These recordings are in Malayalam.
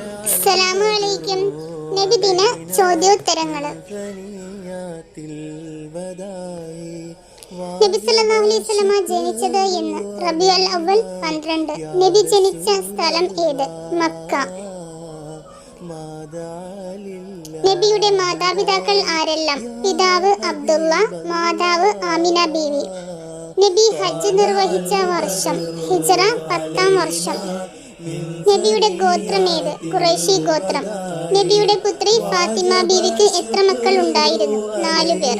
അസ്സലാമു അലൈക്കും നബിദിന ചോദ്യോത്തരങ്ങൾ നബി സല്ലല്ലാഹു അലൈഹി വസല്ലമ ജനിച്ചത് എന്ന് റബിയുൽ അവൽ പന്ത്രണ്ട്. നബി ജനിച്ച സ്ഥലം ഏത്? മക്ക. നബിയുടെ മാതാപിതാക്കൾ ആരെല്ലാം? പിതാവ് അബ്ദുള്ള മാതാവ് ആമിന ബീവി. നബി ഹജ്ജ് നിർവഹിച്ച വർഷം ഹിജറ പത്താം വർഷം. നബിയുടെ ഗോത്രം ഏത്? ഖുറൈശി ഗോത്രം. നബിയുടെ പുത്രി ഫാത്തിമ ബീവിക്ക് എത്ര മക്കൾ ഉണ്ടായിരുന്നു? നാലു പേർ.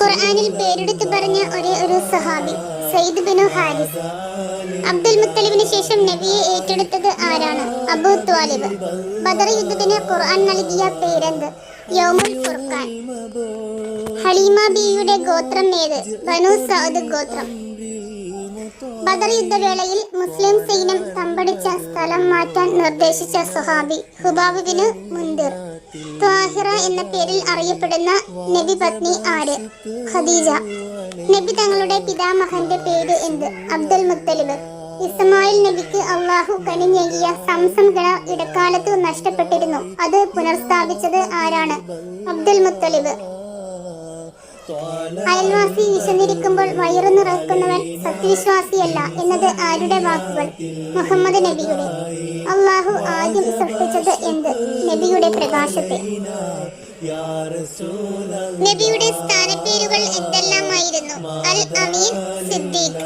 ഖുർആാനിൽ പേരെടുത്ത് പറഞ്ഞ ഒരേ ഒരു സഹാബി സയ്യിദ് ബിനു ഹാരിസ്. അബ്ദുൽ മുത്തലിബിന് ശേഷം നബിയെ ഏറ്റെടുത്തത് ആരാണ്? അബൂ ത്വാലിബ്. ബദർ യുദ്ധത്തിന് ഖുർആൻ നൽകിയ പേരെന്ത്? യോമുൽ ഫുർഖാൻ. ഹലീമ ബിയുടെ ഗോത്രം ഏത്? ബനു സൗദ് ഗോത്രം. ബദർ യുദ്ധവേളയിൽ മുസ്ലിം സൈന്യം തമ്പടിച്ച സ്ഥലം മാറ്റാൻ നിർദ്ദേശിച്ച സുഹാബി ഹുബാബിന് മുന്തിർ. ത്വാഹിറ എന്ന പേരിൽ അറിയപ്പെടുന്ന നബി പത്നി ആര്? ഖദീജ. നബി തങ്ങളുടെ പിതാമഹന്റെ പേര് എന്ത്? അബ്ദുൽ മുത്തലിബ്. ഇസ്മായിൽ നബിക്ക് അള്ളാഹു കനിഞ്ഞേകിയ സംസം ഗണ ഇടക്കാലത്ത് നഷ്ടപ്പെട്ടിരുന്നു. അത് പുനർസ്ഥാപിച്ചത് ആരാണ്? അബ്ദുൽ മുത്തലിബ്. അയൽവാസി വിശന്നിരിക്കുമ്പോൾ വയറു നിറക്കുന്നവൻ സത്യവിശ്വാസിയല്ല എന്നത് ആരുടെ വാക്കുകൾ? മുഹമ്മദ് നബിയുടെ. അള്ളാഹു ആദ്യം സൃഷ്ടിച്ചത് എന്ത്? നബിയുടെ പ്രകാശത്തെ. നബിയുടെ സ്ഥാനപ്പേരുകൾ എന്തെല്ലാമായിരുന്നു? അൽ അമീൻ സിദ്ദീഖ്.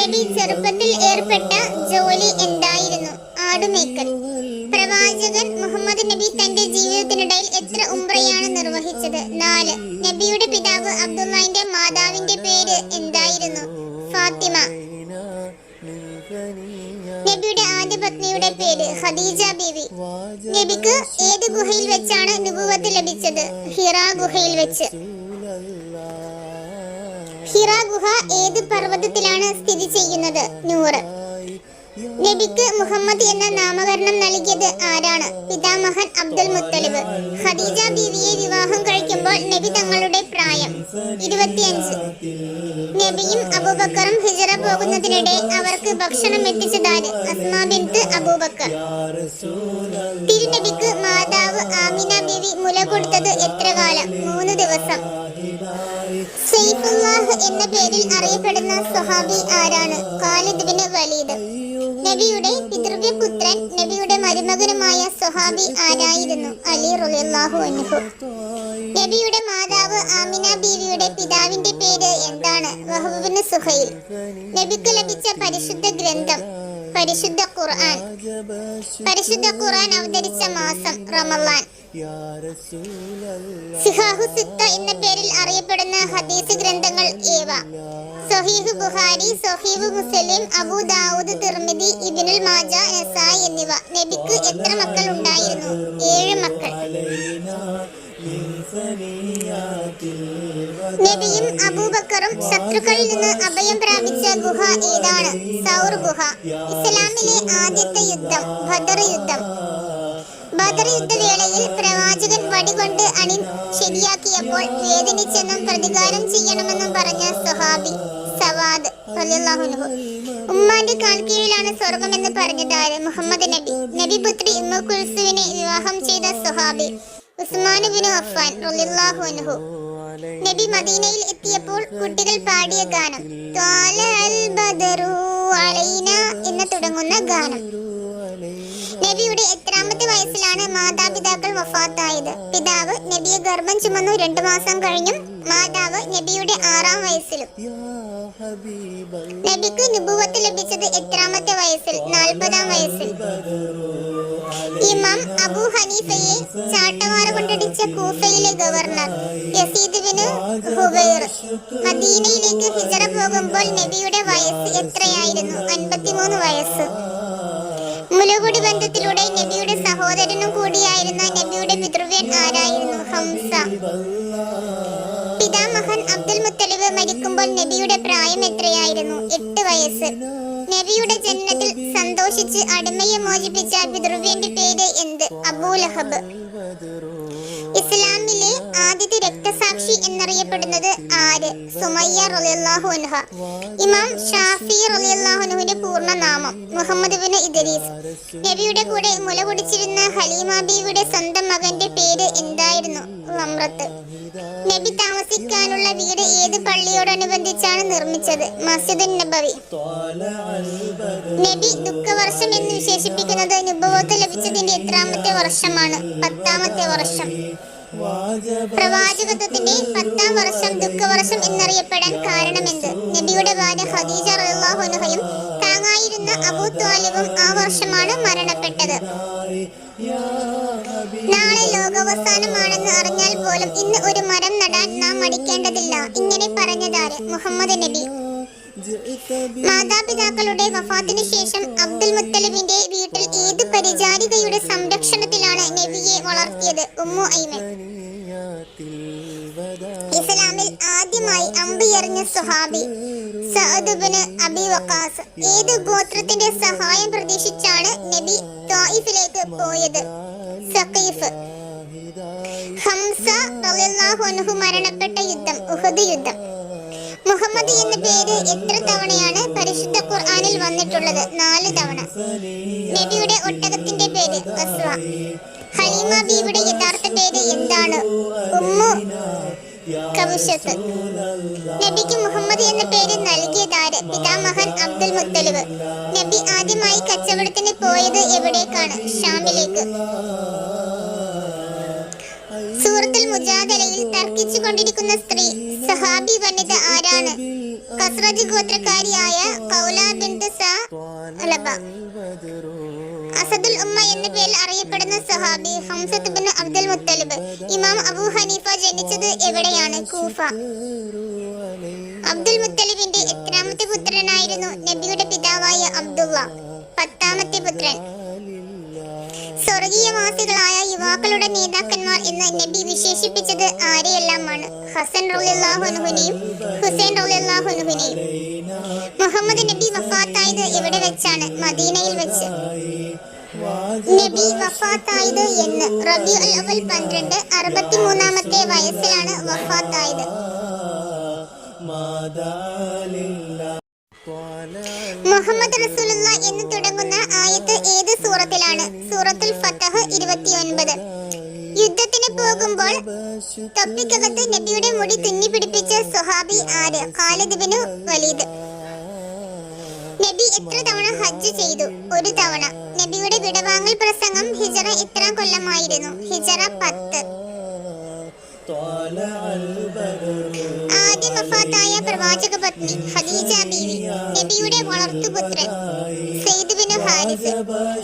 നബി ചെറുപ്പത്തിൽ ഏർപ്പെട്ട ജോലി എന്തായിരുന്നു? ആടുമേക്കൽ പ്രവാചകൻ മുഹമ്മദ് നബി തന്റെ ജീവിതത്തിനിടയിൽ എത്ര ഉംറയാണ് നിർവഹിച്ചത്? നാല്. നബിയുടെ പിതാവ് അബ്ദുള്ളന്റെ മാതാവിന്റെ പേര് എന്തായിരുന്നു? ഫാത്തിമ. നബിയുടെ ആദ്യ പത്നിയുടെ പേര് ഖദീജ ബീവി. നബിക്ക് ഏത് ഗുഹയിൽ വെച്ചാണ് നുബുവത്ത് ലഭിച്ചത്? ഹിറ ഗുഹയിൽ വെച്ച്. ഹിറ ഗുഹ ഏത് പർവതത്തിലാണ് സ്ഥിതി ചെയ്യുന്നത്? നൂറ്. നബിക്ക് മുഹമ്മദ് എന്ന നാമകരണം നൽകിയത് ആരാണ്? പിതാമഹൻ അബ്ദുൽ മുത്തലിബ്. ഖദീജ ബീവിയെ വിവാഹം കഴിക്കുമ്പോൾ നബി തങ്ങളുടെ പ്രായം ഇരുപത്തിയഞ്ച്. നബിയും അബൂബക്കറും ഹിജറ പോകുന്നതിനിടെ അവർക്ക് ഭക്ഷണം എത്തിച്ചതാര് അസ്മാ ബിൻത്ത് അബൂബക്കർ. തിരുനബിക്ക് മാതാവ് ആമിന ബീവി മുല കൊടുത്തത് എത്ര കാലം? മൂന്ന് ദിവസം. സെയ്ഫുല്ലാഹ് എന്ന പേരിൽ അറിയപ്പെടുന്ന സ്വഹാബി ആരാണ്? Khalid bin Walid. നബിയുടെ പിതൃവ്യപുത്രൻ നബിയുടെ മരുമകനുമായ സ്വഹാബി ആരായിരുന്നു? അലി റുലാഹു അനുഭവം നബിയുടെ മാതാവ് ആമിന ബീവിയുടെ പിതാവിന്റെ പേര് എന്താണ്? വഹബിന് സുഹൈൽ. നബിക്ക് ലഭിച്ച പരിശുദ്ധ ഗ്രന്ഥം പരിശുദ്ധ ഖുർആൻ. പരിശുദ്ധ ഖുർആൻ അവതരിച്ച മാസം റമളാൻ. സിഹാഹു സിത്ത എന്ന പേരിൽ അറിയപ്പെടുന്ന ഹദീസ് ഗ്രന്ഥങ്ങൾ ഏവ? സഹീഹ് ബുഖാരി സഹീഹ് മുസ്ലിം അബൂ ദാവൂദ് തിർമിദി ഇബ്നുൽ മാജ നസായി എന്നിവ. നബിക്ക് എത്ര മക്കൾ ഉണ്ടായിരുന്നു? ഏഴ് മക്കൾ. നബിയും അബൂബക്കറും ശത്രുക്കളിൽ നിന്ന് അഭയം പ്രാപിച്ച ഗുഹ ഏതാണ്? സൗർ ഗുഹ. ഇസ്ലാമിലെ ആദ്യത്തെ യുദ്ധം ബദർ യുദ്ധം. ബദർ യുദ്ധവേളയിൽ പ്രവാചകൻ വടികൊണ്ട് അണി ശരിയാക്കിയപ്പോൾ വേദനിച്ചെന്നും പ്രതികാരം ചെയ്യണമെന്നും പറഞ്ഞ സുഹാബി സവാദ് അൻഹു. ഉമ്മാന്റെ കാൽക്കീഴിലാണ് സ്വർഗമെന്ന് പറഞ്ഞതാര്? മുഹമ്മദ് നബി. നബി പുത്രി ഉമ്മ കുൽസുവിനെ വിവാഹം ചെയ്ത സുഹാബി ഉസ്മാൻ ബിൻ അഫ്ഫാൻ റളിയല്ലാഹു അൻഹു. നബി മദീനയിൽ എത്തിയപ്പോൾ കുട്ടികൾ പാടിയ ഗാനം ത്വാലഅൽ ബദറു അലൈന എന്ന് തുടങ്ങുന്ന ഗാനം. നബിയുടെ എത്രാമത്തെ വയസ്സിലാണ് മാതാപിതാക്കൾ വഫാത്തായത്. പിതാവ് നബിയെ ഗർഭം ചുമന്നു രണ്ടു മാസം കഴിഞ്ഞും മാതാവ് നബിയുടെ ആറാം വയസ്സിലും. നബിക്ക് നുപൂവത്ത് ലഭിച്ചത് എത്രാമത്തെ വയസ്സിൽ? നാൽപ്പതാം വയസ്സിൽ. ഇമാം അബു ഹനീഫയെ ചാട്ടമാറ കൊണ്ടടിച്ച കൂഫയിലെ ഗവർണർ യസീദ് ഹുബൈർ മദീനയിലേക്ക് ഹിജറ പോകുമ്പോൾ നബിയുടെ വയസ്സ് എത്രയായിരുന്നു? അൻപത്തിമൂന്ന് വയസ്സ്. മുലകുടി ബന്ധത്തിലൂടെ നബിയുടെ സഹോദരനും കൂടിയായിരുന്ന നബിയുടെ പിതൃവ്യൻ ആരായിരുന്നു? ഹംസ. പിതാമഹൻ അബ്ദുൽ മുത്തലിബ് മരിക്കുമ്പോൾ നബിയുടെ പ്രായം എത്രയായിരുന്നു? എട്ട് വയസ്സ്. നബിയുടെ ജനനത്തിൽ സന്തോഷിച്ച് അടിമയെ മോചിപ്പിച്ച പിതൃവ്യന്റെ പേര് എന്ത്? അബൂലഹബ്. ഇസ്ലാമിലെ ആദ്യത്തെ രക്തസാക്ഷി എന്നറിയപ്പെടുന്നത് ആര്? സുമയ്യ റളിയല്ലാഹു അൻഹ. ഇമാം ഷാഫി റളിയല്ലാഹു അൻഹുവിന്റെ പൂർണ നാമം മുഹമ്മദ് ബിൻ ഇദ്രീസ്. നബിയുടെ കൂടെ മുല കുടിച്ചിരുന്ന ബീവിയുടെ സ്വന്തം മകന്റെ പേര് എന്തായിരുന്നു? വമ്രത്ത് നബി താമസിക്കാനുള്ള വീട് ഏത് പള്ളിയോടനുബന്ധിച്ചാണ് നിർമ്മിച്ചത്? മസ്ജിദ് നബവി. നബി ദുഃഖവർഷം എന്ന് വിശേഷിപ്പിക്കുന്നത് അനുഭവത്ത് ലഭിച്ചതിന്റെ എത്രാമത്തെ വർഷമാണ്? പത്താമത്തെ വർഷം. പ്രവാചകത്വത്തിന്റെ പത്താം വർഷം ദുഃഖവർഷം എന്നറിയപ്പെടാൻ കാരണമെന്ത്? നബിയുടെ ഭാര്യ ഖദീജ റളിയല്ലാഹു അൻഹയും താങ്ങായിരുന്ന അബൂ ത്വാലിബും ആ വർഷമാണ് മരണപ്പെട്ടത്. നാളെ ലോകാവസാനമാണെന്ന് അറിഞ്ഞാൽ പോലും ഇന്ന് ഒരു മരം നടാൻ നാം മടിക്കേണ്ടതില്ല. ഇങ്ങനെ പറഞ്ഞതാര്? മുഹമ്മദ് നബി. മാതാപിതാക്കളുടെ വഫാത്തിന് ശേഷം അബ്ദുൽ മുത്തലിബിന്റെ വീട്ടിൽ ഏത് പരിചാരികയുടെ സംരക്ഷണത്തിലാണ് നബിയെ വളർത്തിയത് ഉമ്മു ഐമൻ ഇസ്ലാമിൽ ആദ്യമായി അമ്പെറിഞ്ഞ സുഹാബി സഅദ് ഇബ്നു അബി വക്കാസ് ഏത് ഗോത്രത്തിന്റെ സഹായം പ്രതീക്ഷിച്ചാണ് നബി തായിഫിലേക്ക് പോയത്? സഖീഫ്. ഹംസ റളിയല്ലാഹു മരണപ്പെട്ട യുദ്ധം ഉഹദ് യുദ്ധം. മുഹമ്മദ് എന്ന പേര് എത്ര തവണയാണ് പരിശുദ്ധ ഖുർആനിൽ വന്നിട്ടുള്ളത്? നാല് തവണ. നബിയുടെ ഒട്ടകത്തിന്റെ പേര് ഹലീമ ബിയുടെ യഥാർത്ഥ പേര് എന്താണ്? ഉമ്മു കവുഷത്ത് നബിക്ക് മുഹമ്മദ് എന്ന പേര് നൽകിയതാര്? പിതാമഹൻ അബ്ദുൽ മുത്തലിബ്. നബി ആദ്യമായി കച്ചവടത്തിന് പോയത് എവിടേക്കാണ്? ഷാമിലേക്ക്. സൂറത്തുൽ മുജാദലയിൽ തർക്കിച്ചു കൊണ്ടിരിക്കുന്ന സ്ത്രീ സഹാബി വനിത ആരാണ്? കസ്രജ് ഗോത്രക്കാരിയായ കൗല ബിന്ത് സലബ അസദുൽ ഉമ്മ എന്ന പേരിൽ അറിയപ്പെടുന്ന സഹാബി ഹംസത്ത് ബിൻ അബ്ദുൽ മുത്തലിബ് ഇമാം അബൂ ഹനീഫ ജനിച്ചത് എവിടെയാണ്? കൂഫ. അബ്ദുൽ മുത്തലിബിന്റെ എത്രാമത്തെ പുത്രനായിരുന്നു നബിയുടെ പിതാവായ അബ്ദുള്ള. പത്താമത്തെ പുത്രൻ. സ്വർഗീയവാസികളായ യുവാക്കളുടെ നേതാക്കന്മാർ എന്ന് നബി വിശേഷിപ്പിച്ചത് ആരെയെല്ലാമാണ്? ഹസൻ റളിയല്ലാഹു അൻഹുവിനെയും ഹുസൈൻ റളിയല്ലാഹു അൻഹുവിനെയും. മുഹമ്മദ് നബി വഫാത്തായത് എവിടെ വെച്ചാണ്? മദീനയിൽ വെച്ച്. നബി വഫാത്തായത് എന്ന് റബിയുൽ അവൽ പന്ത്രണ്ട് അറുപത്തിമൂന്നാമത്തെ വയസ്സിലാണ് വഫാത്തായത്. മുഹമ്മദ് റസൂലുള്ള എന്ന് തുടങ്ങുന്ന ആയത്ത് ഏത് സൂറത്തിലാണ്? സൂറത്തുൽ ഫത്തഹ് ഇരുപത്തിയൊൻപത്. യുദ്ധത്തിന് പോകുമ്പോൾ തൊപ്പിക്കകത്ത് നബിയുടെ മുടി തുന്നി പിടിപ്പിച്ച സുഹാബി ആര്? ഖാലിദ് ബിനു വലീദ്. നബി എത്ര തവണ ഹജ്ജ് ചെയ്തു? ഒരു തവണ. നബിയുടെ വിടവാങ്ങൽ പ്രസംഗം ഹിജറ എത്ര കൊല്ലമായിരുന്നു. ഹിജറ പത്ത്. ആദ്യ വഫാത്തായ പ്രവാചക പത്നി ഖദീജ ബീവി നബിയുടെ വളർത്തുപുത്രൻ സെയ്ദ് ബിൻ ഹാരിസ്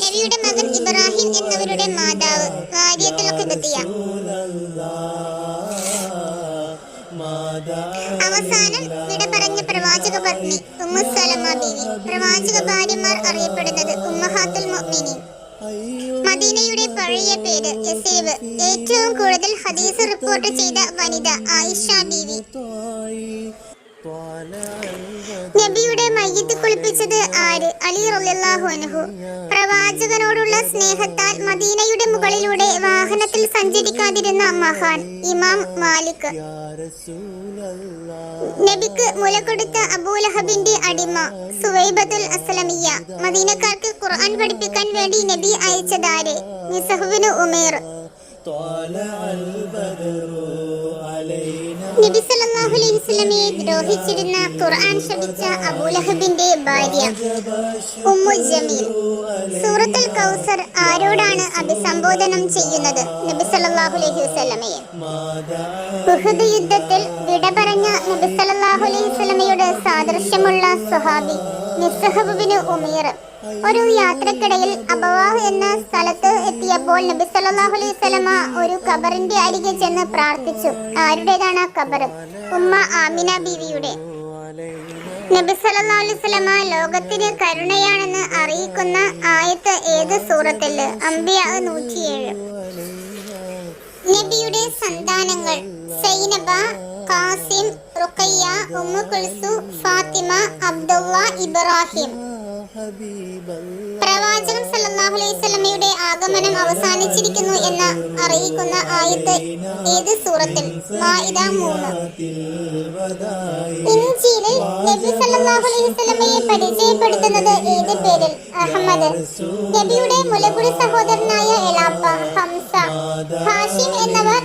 നബിയുടെ മകൻ ഇബ്രാഹിം എന്നിവരുടെ മാതാവ് വാര്യത്തുൽ പ്രവാചക പത്നി ഉമ്മു സലമ ബീവി. പ്രവാചക ഭാര്യമാർ അറിയപ്പെടുന്നത് ഉമ്മഹാത്തുൽ മുഅ്മിനീൻ. മദീനയുടെ പഴയ പേര് യസീബ്. ഏറ്റവും കൂടുതൽ ഹദീസ് റിപ്പോർട്ട് ചെയ്ത വനിത ആയിഷ ബീവി. നബിയുടെ മയ്യത്ത് കുളിപ്പിച്ചത് ആര്? അലി റളിയല്ലാഹു അൻഹു. പ്രവാചകനോടുള്ള സ്നേഹത്താൽ മദീനയുടെ മുകളിലൂടെ വാഹനത്തിൽ സഞ്ചരിക്കാതിരുന്ന മഹാൻ ഇമാം മാലിക്. നബിക്ക് മുല കൊടുത്ത അബൂലഹബിന്റെ അടിമ സുവൈബത്തുൽ അസ്ലമിയ മദീനക്കാർക്ക് ഖുർആൻ പഠിപ്പിക്കാൻ വേണ്ടി നബി അയച്ചതാരെ? നിസഹുവിന് ഉമേർ. നബി സല്ലല്ലാഹു അലൈഹി വസല്ലമയെ ദ്രോഹിച്ചിരുന്ന ഖുർആൻ ശപിച്ച അബൂലഹബിന്റെ ഭാര്യ ഉമ്മു ജമീൽ. സൂറത്തുൽ കൗസർ ആരോടാണ് അഭിസംബോധനം ചെയ്യുന്നത് നബി സല്ലല്ലാഹു അലൈഹി വസല്ലമയെ? ഉഹദ് യുദ്ധത്തിൽ വിട പറഞ്ഞ നബി സല്ലല്ലാഹു അലൈഹി വസല്ലമയുടെ സാദൃശ്യമുള്ള സ്വഹാബി നിസ്സഹബിന് ഉമീർ. ഒരു യാത്രക്കിടയിൽ അബവാഹ് എന്ന സ്ഥലത്ത് എത്തിയപ്പോൾ നബി സല്ലല്ലാഹു അലൈഹി വസല്ലമ ഒരു ഖബറിന്റെ അരികെ ചെന്ന് പ്രാർത്ഥിച്ചു. ആരുടേതാണ് ആ ഖബർ? ഉമ്മ ആമിന ബീവിയുടെ. നബി സല്ലല്ലാഹു അലൈഹി വസല്ലമ ലോകത്തിന് കരുണയാണെന്ന് അറിയിക്കുന്ന ആയത്ത് ഏത് സൂറത്തിൽ? അംബിയ നൂറ്റിയേഴ്. നബിയുടെ സന്താനങ്ങൾ Zainab Qasim Ruqayya Umm Kulsu Fatima Abdullah Ibrahim. പ്രവാചകൻ സല്ലല്ലാഹു അലൈഹി വസല്ലമയുടെ ആഗമനം അവസാനിച്ചിരിക്കുന്നു എന്ന് അറിയിക്കുന്ന ആയത്ത് ഏത് സൂറത്തിൽ? മാഇദ മൂന്ന്. ഇൻജീലിൽ നബി സല്ലല്ലാഹു അലൈഹി വസല്ലമയെ പരിചയപ്പെടുത്തുന്നത് ഏത് പേരിൽ? അഹമ്മദ്. നബിയുടെ മുലകുടി സഹോദരനായ എലാപ്പ ഹംസ ഹാഷിം എന്നിവർ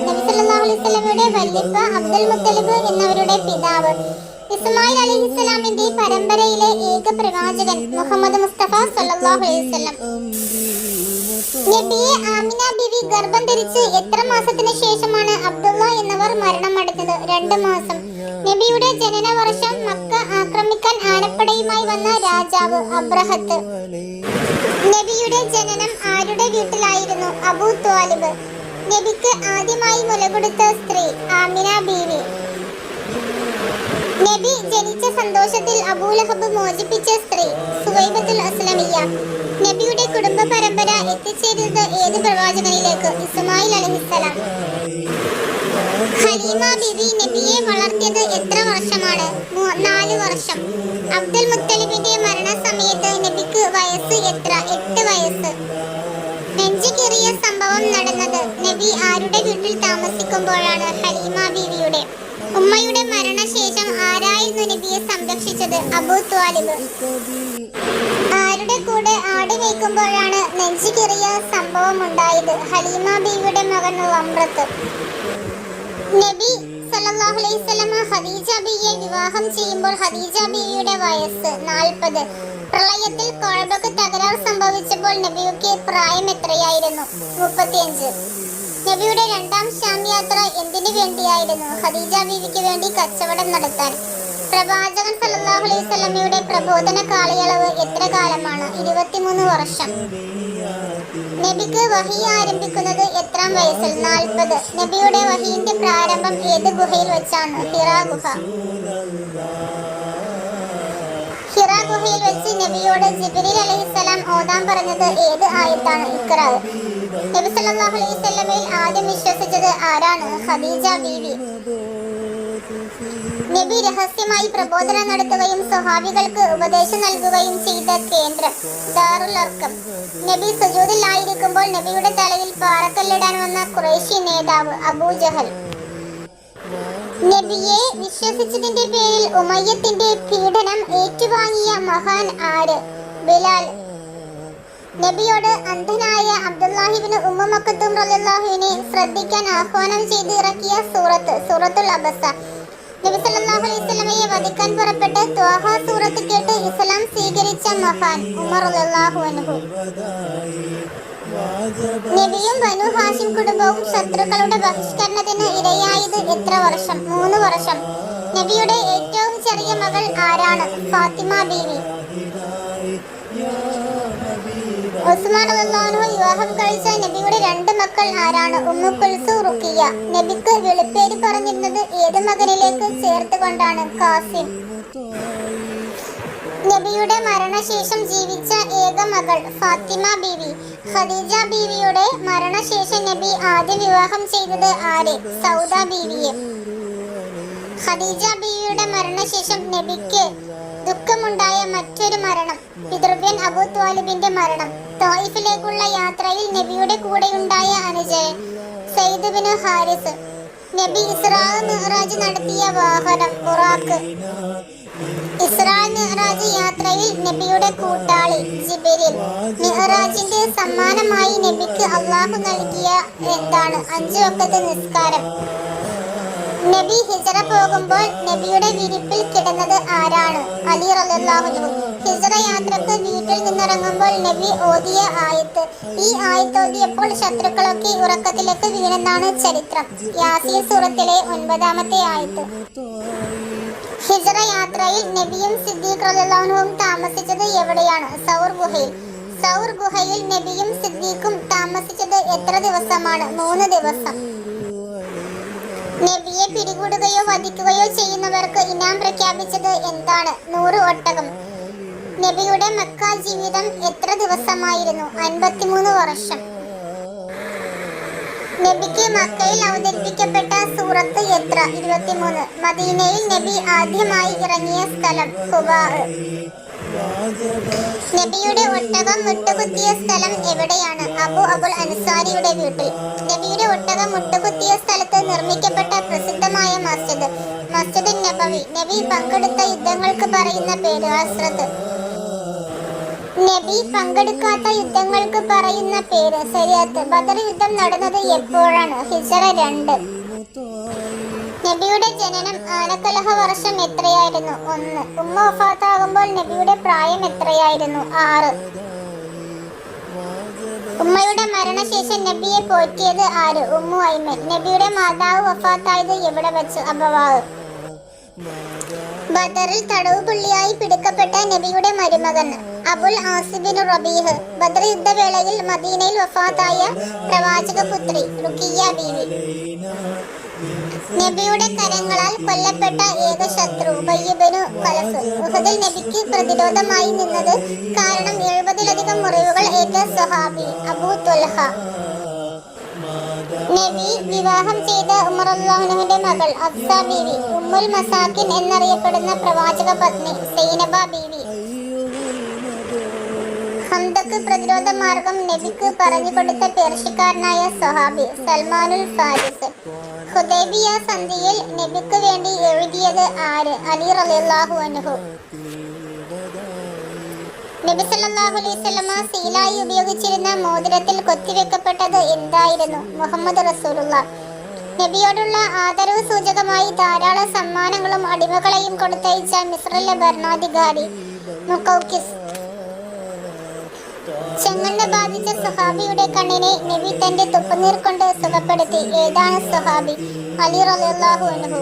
വസല്ലമയുടെ വല്യപ്പ അബ്ദുൽ മുത്തലിബ് എന്നവരുടെ പിതാവ്. ഇസ്മായിൽ അലൈഹിസ്സലാമിന്റെ പരമ്പരയിലെ ഏക പ്രവാചകൻ മുഹമ്മദ് മുസ്തഫ സല്ലല്ലാഹു അലൈഹി വസല്ലം. നബിയെ ആമിന ബിവി ഗർഭം ധരിച്ച് എത്ര മാസത്തിന് ശേഷമാണ് അബ്ദുള്ള എന്നവർ മരണമടഞ്ഞത് രണ്ട് മാസം. നബിയുടെ ജനന വർഷം മക്ക ആക്രമിക്കാൻ ആനപ്പടയുമായി വന്ന രാജാവ് അബ്രഹത്ത്. നബിയുടെ ജനനം ആരുടെ വീട്ടിലായിരുന്നു? അബൂ ത്വാലിബ്. നബിക്ക് ആദ്യമായി മുലകൊടുത്ത സ്ത്രീ ആമിന ബീവി. നബി ജനിച്ച സന്തോഷത്തിൽ അബൂലഹബ് മോചിപ്പിച്ച സ്ത്രീ സുവൈബത്തുൽ അസ്ലമിയ. നബിയുടെ കുടുംബ പരമ്പര എത്തിച്ചേരുന്നത് ഏത് പ്രവാചകനിലേക്ക്? ഇസ്മായിൽ അലഹിസ്സലാം ഹലീമ ബിബി നബിയെ വളർത്തിയത് എത്ര വർഷമാണ്? നാല് വർഷം. അബ്ദുൽ മുത്തലിബിന്റെ മരണസമയത്ത് നബിക്ക് വയസ്സ് എത്ര? എട്ട് വയസ്സ്. നെഞ്ചുകീറിയ സംഭവം നടന്നത് നബി ആരുടെ വീട്ടിൽ താമസിക്കുമ്പോഴാണ് ഹലീമ ബീവിയുടെ? ഉമ്മയുടെ മരണശേഷം ആരായിരുന്നു നബിയെ സംരക്ഷിച്ചത് അബൂ ത്വാലിബ്. ആരുടെ കൂടെ ആട് മേയ്ക്കുമ്പോഴാണ് നെഞ്ചുകീറിയ സംഭവം ഉണ്ടായത് ഹലീമ ബീവിയുടെ മകൻ വമ്രത്ത്. നബി സല്ലല്ലാഹു അലൈഹി വസല്ലമ ഖദീജ ബീവിയെ വിവാഹം ചെയ്യുമ്പോൾ ഖദീജ ബീവിയുടെ വയസ്സ് നാൽപ്പത്. പ്രളയത്തിൽ കഅബക്ക് തകരാർ സംഭവിച്ചപ്പോൾ നബിക്ക് പ്രായം എത്രയായിരുന്നു? മുപ്പത്തിയഞ്ച്. നബിയുടെ രണ്ടാം ശാന്തി യാത്ര എന്തിനു വേണ്ടിയായിരുന്നു? ഖദീജ ബീവിക്ക് വേണ്ടി കച്ചവടം നടത്താൻ. പ്രവാചകൻ സല്ലല്ലാഹു അലൈഹി വസല്ലമയുടെ പ്രബോധന കാലയളവ് എത്ര കാലമാണ്? ഇരുപത്തിമൂന്ന് വർഷം. നബിക്ക് വഹി ആരംഭിക്കുന്നത് എത്രാം വയസ്സിൽ? നാൽപ്പത്. നബിയുടെ വഹീന്റെ പ്രാരംഭം ഏത് ഗുഹയിൽ വെച്ചാണ്? ഹിറ ഗുഹ. ഹിറ ഗുഹയിൽ വെച്ച് നബിയോട് ജിബ്രീൽ അലൈഹിസ്സലാം ഓതാൻ പറഞ്ഞത് ഏത് ആയത്താണ്? ഇക്റ സല്ലല്ലാഹു അലൈഹി വസല്ലമയിൽ ആദ്യം വിശ്വസിച്ചത് ആരാണ്? ഖദീജ ബീവി. നബി രഹസ്യമായി പ്രബോധനം നടത്തുകയും സ്വഹാബികൾക്ക് ഉപദേശം നൽകുകയും ചെയ്ത കേന്ദ്രം ദാറുൽ അർക്കം. നബി സുജൂദിലായിരിക്കുമ്പോൾ നബിയുടെ തലയിൽ പാറക്കല്ലിടാൻ വന്ന ഖുറൈശി നേതാവ് അബൂജഹൽ നബിയെ വിശ്വസിച്ചതിന്റെ പേരിൽ ഉമയ്യത്തിന്റെ പീഡനം ഏറ്റുവാങ്ങിയ മഹാൻ ആര്? ബിലാൽ. നബിയോട് അന്ധനായ അബ്ദുല്ലാഹിബിന് ഉമ്മമക്കത്തും മക്കത്തും റളിയല്ലാഹുവിനെ ശ്രദ്ധിക്കാൻ ആഹ്വാനം ചെയ്ത് ഇറക്കിയ സൂറത്ത് സൂറത്തുൽ അബസ നബി സല്ലല്ലാഹു അലൈഹി വസല്ലമയെ വധിക്കാൻ പുറപ്പെട്ട് ത്വാഹ സൂറത്ത് കേട്ട് ഇസ്ലാം സ്വീകരിച്ച മഹാൻ ഉമർ റളിയല്ലാഹു അൻഹു. നബിയും ബനു ഹാഷിം കുടുംബവും ശത്രുക്കളുടെ ബഹിഷ്കരണത്തിന് ഇരയായത് എത്ര വർഷം? മൂന്ന് വർഷം. നബിയുടെ ഏറ്റവും ചെറിയ മകൾ ആരാണ്? ഫാത്തിമ ബീവി. ഉസ്മാൻ റളിയല്ലാഹു വിവാഹം കഴിച്ച നബിയുടെ രണ്ട് മക്കൾ ആരാണ്? ഉമ്മു കുൽസു റുക്കിയ നബിക്ക് വെളിപ്പേര് പറഞ്ഞിരുന്നത് ഏത് മകനിലേക്ക് ചേർത്തുകൊണ്ടാണ്? കാസിം നബിയുടെ മരണശേഷം ജീവിച്ച ഏക മകൾ ഫാത്തിമ ബീവി. ഖദീജ ബീവിയുടെ മരണശേഷം നബി ആദ്യം വിവാഹം ചെയ്തത് ആരെ? സൗദ ബീവിയെ. ഖദീജ ബീവിയുടെ മരണശേഷം നബിക്ക് ദുഃഖമുണ്ടായ മറ്റൊരു മരണം. പിതൃവ്യൻ അബൂ ത്വാലിബിന്റെ മരണം. തോയിഫിലേക്കുള്ള യാത്രയിൽ നബിയുടെ കൂടെയുണ്ടായ അനുജയൻ സയ്യിദ് ഹാരിസ്. നബി ഇസ്രാ മിഹ്റാജ് നടത്തിയ വാഹനം ബുറാക്ക് ഇസ്രാ മിഹ്റാജ് യാത്രയിൽ നബിയുടെ കൂട്ടാളി ജിബിരിൽ. മിഹ്റാജിന്റെ സമ്മാനമായി നബിക്ക് അള്ളാഹു നൽകിയ എന്താണ്? അഞ്ചു വക്കത്തെ നിസ്കാരം. നബി ഹിജറ പോകുമ്പോൾ നബിയുടെ വിരിപ്പിൽ കിടന്നത് ആരാണ്? അലി അൻഹു. ഹിജറ യാത്രയ്ക്ക് വീട്ടിൽ നിന്നിറങ്ങുമ്പോൾ നബി ഓതിയ ആയത്ത്. ഈ ആയത്ത് ഓതിയപ്പോൾ ശത്രുക്കളൊക്കെ ഉറക്കത്തിലേക്ക് വീണെന്നാണ് ചരിത്രം. യാസീർ സൂറത്തിലെ ഒൻപതാമത്തെ ആയത്ത്. ഹിജറ യാത്രയിൽ നബിയും സിദ്ദീഖ് റലാഹുനുവും താമസിച്ചത് എവിടെയാണ്? സൗർ ഗുഹയിൽ. സൗർ ഗുഹയിൽ നബിയും സിദ്ദീഖും താമസിച്ചത് എത്ര ദിവസമാണ്? മൂന്ന് ദിവസം. നബിയെ പിടികൂടുകയോ വധിക്കുകയോ ചെയ്യുന്നവർക്ക് ഇനാം പ്രഖ്യാപിച്ചത് എന്താണ്? നൂറ് ഒട്ടകം. നബിയുടെ മക്ക ജീവിതം എത്ര ദിവസമായിരുന്നു? അൻപത്തിമൂന്ന് വർഷം. നബിക്ക് മക്കയിൽ അവതരിപ്പിക്കപ്പെട്ട സൂറത്ത് എത്ര? ഇരുപത്തിമൂന്ന്. മദീനയിൽ നബി ആദ്യമായി ഇറങ്ങിയ സ്ഥലം ഹുബാ നബിയുടെ ഒട്ടകം മുട്ടുകുത്തിയ സ്ഥലം എവിടെയാണ്? അബു അബുൽ അൻസാരിയുടെ വീട്ടിൽ. നബിയുടെ ഒട്ടകം മുട്ടുകുത്തിയ സ്ഥലത്ത് നിർമ്മിക്കപ്പെട്ട പ്രസിദ്ധമായ മസ്ജിദ്. മസ്ജിദ് നബവി. നബി പങ്കെടുത്ത യുദ്ധങ്ങൾക്ക് പറയുന്ന പേര് അസ്രത്ത് നബി പങ്കെടുക്കാത്ത യുദ്ധങ്ങൾക്ക് പറയുന്ന പേര് സരിയത്ത് ബദർ യുദ്ധം നടന്നത് എപ്പോഴാണ്? ഹിജറ രണ്ട്. നബിയുടെ ജനനം ആനക്കലഹ വർഷം എത്രയായിരുന്നു? ഒന്ന്. ഉമ്മ വഫാത്താകുമ്പോൾ നബിയുടെ പ്രായം എത്രയായിരുന്നു? ആറ്. ഉമ്മയുടെ മരണശേഷം നബിയെ പോറ്റിയത് ആര്? ഉമ്മു ഐമൻ നബിയുടെ മാതാവ് വഫാത്തായത് എവിടെ വെച്ച്? അബവാവ് ബദറിൽ തടവ് പുള്ളിയായി പിടിക്കപ്പെട്ട നബിയുടെ മരുമകൻ അബുൽ ആസിബിൻ റബീഹ്. ബദർ യുദ്ധവേളയിൽ മദീനയിൽ വഫാത്തായ പ്രവാചക പുത്രി റുക്കിയ ബീവി. നബിയുടെ കരങ്ങളാൽ കൊല്ലപ്പെട്ട ഏക ശത്രു ബയ്യബനു കലഫ് ഉഹദിൽ നബിക്ക് പ്രതിരോധമായി നിന്നത് കാരണം എഴുപതിലധികം മുറിവുകൾ ഏറ്റ സ്വഹാബി അബൂ തുൽഹ. നബി വിവാഹം ചെയ്ത ഉമറുല്ലാഹുനുവിന്റെ മകൾ അഫ്സ ബീവി ഉമ്മുൽ മസാക്കിൻ എന്നറിയപ്പെടുന്ന പ്രവാചക പത്നി സൈനബ ബീവി. ഹംദക്ക് പ്രതിരോധ മാർഗം നബിക്ക് പറഞ്ഞു കൊടുത്ത പേർഷ്യക്കാരനായ സൊഹാബി സൽമാനുൽ ഫാരിസ്. ഹുദൈബിയ സന്ധിയിൽ നബിക്ക് വേണ്ടി എഴുതിയത് ആര്? അലി റളിയല്ലാഹു അനുഹു നബി സല്ലല്ലാഹു അലൈഹി വസല്ലമ സീലായി ഉപയോഗിച്ചിരുന്ന മോതിരത്തിൽ കൊത്തിവെക്കപ്പെട്ടത് എന്തായിരുന്നു? മുഹമ്മദ് റസൂലുള്ള. നബിയോടുള്ള ആദരവ് സൂചകമായി ധാരാളം സമ്മാനങ്ങളും അടിമകളെയും കൊടുത്തയച്ച മിസ്രിലെ ഭരണാധികാരി മുക്കൗക്കിസ് ചെങ്ങണ്ണ ബാധിച്ച സുഹാബിയുടെ കണ്ണിനെ നബി തന്റെ തുപ്പുനീർ കൊണ്ട് സുഖപ്പെടുത്തി. ഏതാണ് സുഹാബി അലി റലാഹു അൻഹു.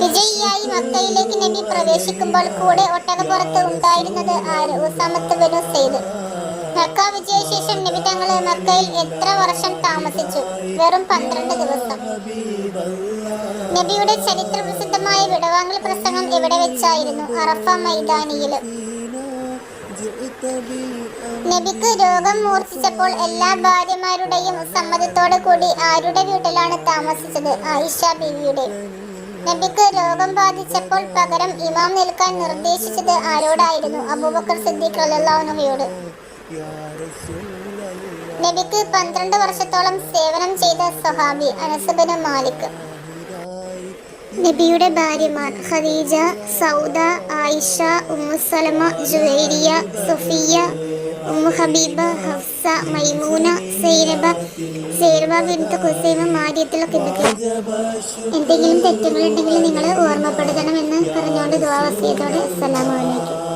വിജയിയായി മക്കയിലേക്ക് നബി പ്രവേശിക്കുമ്പോൾ കൂടെ ഒട്ടകപ്പുറത്ത് ഉണ്ടായിരുന്നത് ആര്? ഉസാമത്ത് ബനു സെയ്ദ് മക്ക വിജയശേഷം നബി തങ്ങൾ മക്കയിൽ എത്ര വർഷം താമസിച്ചു? വെറും പന്ത്രണ്ട് ദിവസം. നബിയുടെ ചരിത്ര പ്രസിദ്ധമായ വിടവാങ്ങൽ പ്രസംഗം എവിടെ വെച്ചായിരുന്നു? അറഫ മൈതാനിയിൽ. നബിക്ക് രോഗം മൂർച്ഛിച്ചപ്പോൾ എല്ലാ ഭാര്യമാരുടെയും സമ്മതത്തോടെ കൂടി ആരുടെ വീട്ടിലാണ് താമസിച്ചത്? ആയിഷ ബീവിയുടെ. നബിക്ക് രോഗം ബാധിച്ചപ്പോൾ പകരം ഇമാം നിൽക്കാൻ നിർദ്ദേശിച്ചത് ആരോടായിരുന്നു? അബൂബക്കർ സിദ്ദീഖ് റളിയല്ലാഹുവിനോട് നബിക്ക് പന്ത്രണ്ട് വർഷത്തോളം സേവനം ചെയ്ത സ്വഹാബി അനസബിന് മാലിക്. നബിയുടെ ഭാര്യമാർ Khadija Sauda Aisha Umm Salama Salama Juwairiya Sufiya Umm Habiba Hafsa Maimuna സൈരബ ബിൻത്ത് Khuzaima മാര്യത്തിലൊക്കെ കിബക്ക് എന്തെങ്കിലും തെറ്റുകളുണ്ടെങ്കിൽ നിങ്ങൾ ഓർമ്മപ്പെടുത്തണമെന്ന് പറഞ്ഞുകൊണ്ട് ദുവാസിയതോടെ അസ്സലാമലൈക്കും